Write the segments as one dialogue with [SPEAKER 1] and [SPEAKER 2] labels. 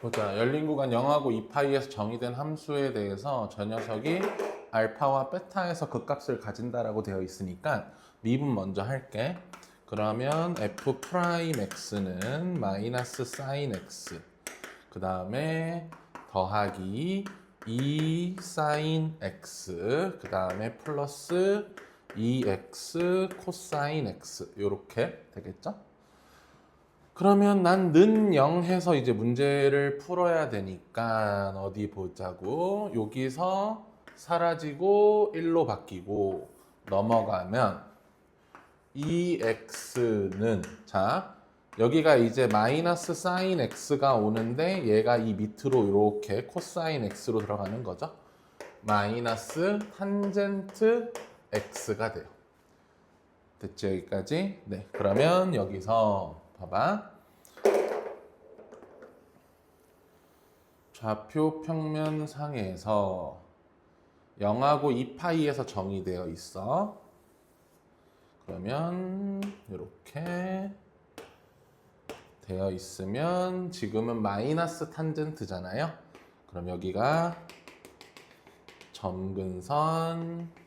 [SPEAKER 1] 보자. 열린 구간 0하고 2파이에서 정의된 함수에 대해서 저 녀석이 알파와 베타에서 그 값을 가진다라고 되어 있으니까 미분 먼저 할게. 그러면 f 프라임 x는 마이너스 사인 x 그 다음에 더하기 2 사인 x 그 다음에 플러스 2x 코사인 x 요렇게 되겠죠? 그러면 난는0 해서 이제 문제를 풀어야 되니까 어디 보자고 여기서 사라지고 1로 바뀌고 넘어가면 2x는 자 여기가 이제 마이너스 사인 x가 오는데 얘가 이 밑으로 이렇게 코사인 x로 들어가는 거죠. 마이너스 탄젠트 x가 돼요. 됐죠 여기까지? 네 그러면 여기서 봐봐 좌표 평면 상에서 0하고 2파이에서 정의되어 있어 그러면 이렇게 되어 있으면 지금은 마이너스 탄젠트잖아요 그럼 여기가 점근선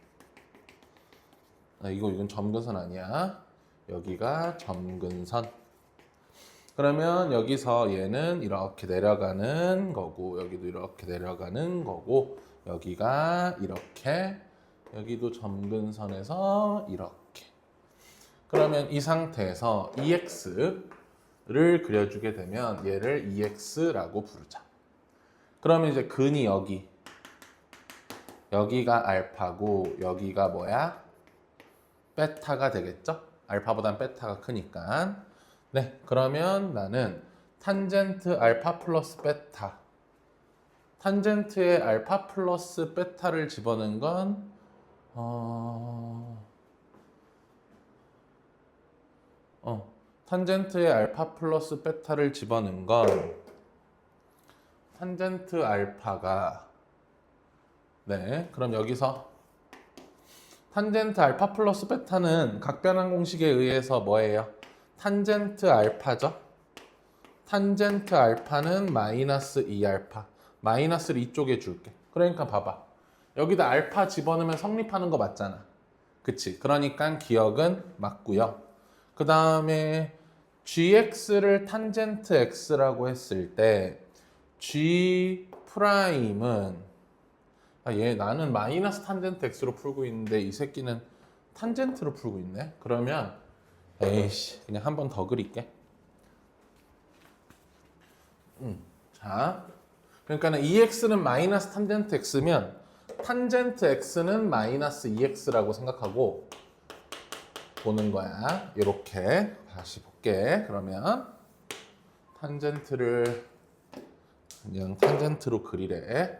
[SPEAKER 1] 아, 이거 이건 점근선 아니야. 여기가 점근선. 그러면 여기서 얘는 이렇게 내려가는 거고 여기도 이렇게 내려가는 거고 여기가 이렇게 여기도 점근선에서 이렇게. 그러면 이 상태에서 EX를 그려주게 되면 얘를 EX라고 부르자. 그러면 이제 근이 여기 여기가 알파고 여기가 뭐야? 베타가 되겠죠? 알파보단 베타가 크니까. 네, 그러면 나는 탄젠트 알파 플러스 베타. 탄젠트에 알파 플러스 베타를 집어넣은 건 어... 어, 탄젠트에 알파 플러스 베타를 집어넣은 건 탄젠트 알파가 네, 그럼 여기서 탄젠트 알파 플러스 베타는 각변환 공식에 의해서 뭐예요? 탄젠트 알파죠? 탄젠트 알파는 마이너스 2알파. 마이너스를 이쪽에 줄게. 그러니까 봐봐. 여기다 알파 집어넣으면 성립하는 거 맞잖아. 그치? 그러니까 기억은 맞고요. 그 다음에 gx를 탄젠트 x라고 했을 때 g 프라임은 아, 얘 나는 마이너스 탄젠트 x로 풀고 있는데 이 새끼는 탄젠트로 풀고 있네. 그러면 에이씨 그냥 한 번 더 그릴게. 음, 자, 그러니까는 2x는 마이너스 탄젠트 x면 탄젠트 x는 마이너스 2x라고 생각하고 보는 거야. 이렇게 다시 볼게. 그러면 탄젠트를 그냥 탄젠트로 그리래.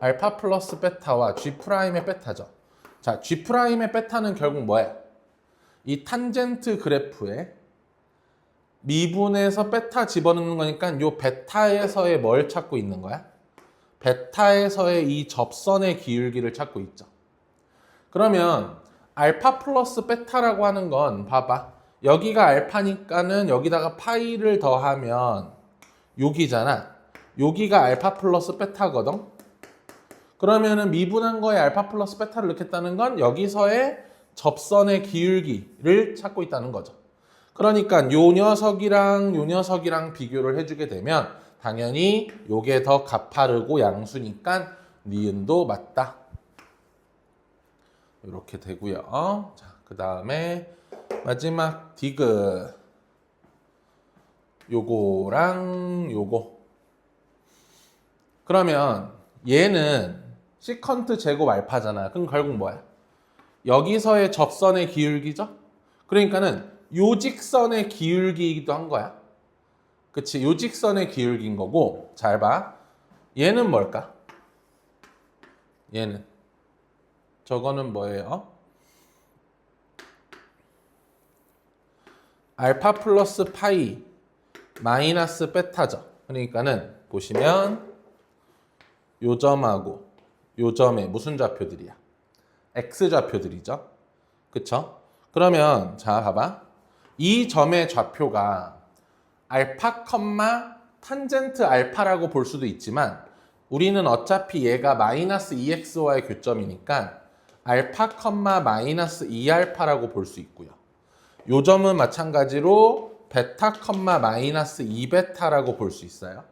[SPEAKER 1] 알파 플러스 베타와 g 프라임의 베타죠. 자, g 프라임의 베타는 결국 뭐야? 이 탄젠트 그래프에 미분에서 베타 집어넣는 거니까 요 베타에서의 뭘 찾고 있는 거야? 베타에서의 이 접선의 기울기를 찾고 있죠. 그러면 알파 플러스 베타라고 하는 건 봐봐. 여기가 알파니까는 여기다가 파이를 더하면 여기잖아. 여기가 알파 플러스 베타거든. 그러면은 미분한 거에 알파 플러스 베타를 넣겠다는 건 여기서의 접선의 기울기를 찾고 있다는 거죠. 그러니까 요 녀석이랑 요 녀석이랑 비교를 해주게 되면 당연히 요게 더 가파르고 양수니까 니은도 맞다. 이렇게 되고요. 자, 그 다음에 마지막 디귿 요거랑 요거 그러면 얘는 시컨트 제곱 알파잖아. 그럼 결국 뭐야? 여기서의 접선의 기울기죠? 그러니까는 요직선의 기울기이기도 한 거야. 그치? 요직선의 기울기인 거고 잘 봐. 얘는 뭘까? 얘는 저거는 뭐예요? 알파 플러스 파이 마이너스 베타죠. 그러니까는 보시면 요 점하고 요 점의 무슨 좌표들이야? x 좌표들이죠. 그쵸? 그러면 자 봐봐. 이 점의 좌표가 알파 컴마 탄젠트 알파라고 볼 수도 있지만 우리는 어차피 얘가 마이너스 2x와의 교점이니까 알파 컴마 마이너스 2알파라고 볼 수 있고요. 요 점은 마찬가지로 베타 컴마 마이너스 2베타라고 볼 수 있어요.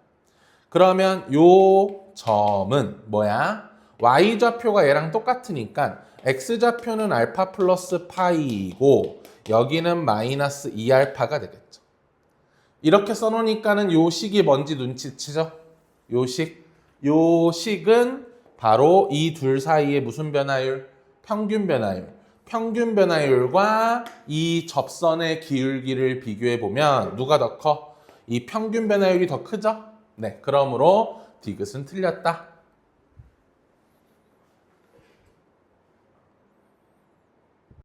[SPEAKER 1] 그러면 요 점은 뭐야? Y 좌표가 얘랑 똑같으니까 x 좌표는 알파 플러스 파이이고 여기는 마이너스 2알파가 되겠죠. 이렇게 써놓으니까는 요 식이 뭔지 눈치채죠? 요 식. 요 식은 바로 이 둘 사이의 무슨 변화율? 평균 변화율. 평균 변화율과 이 접선의 기울기를 비교해 보면 누가 더 커? 이 평균 변화율이 더 크죠? 네, 그러므로 디귿은 틀렸다.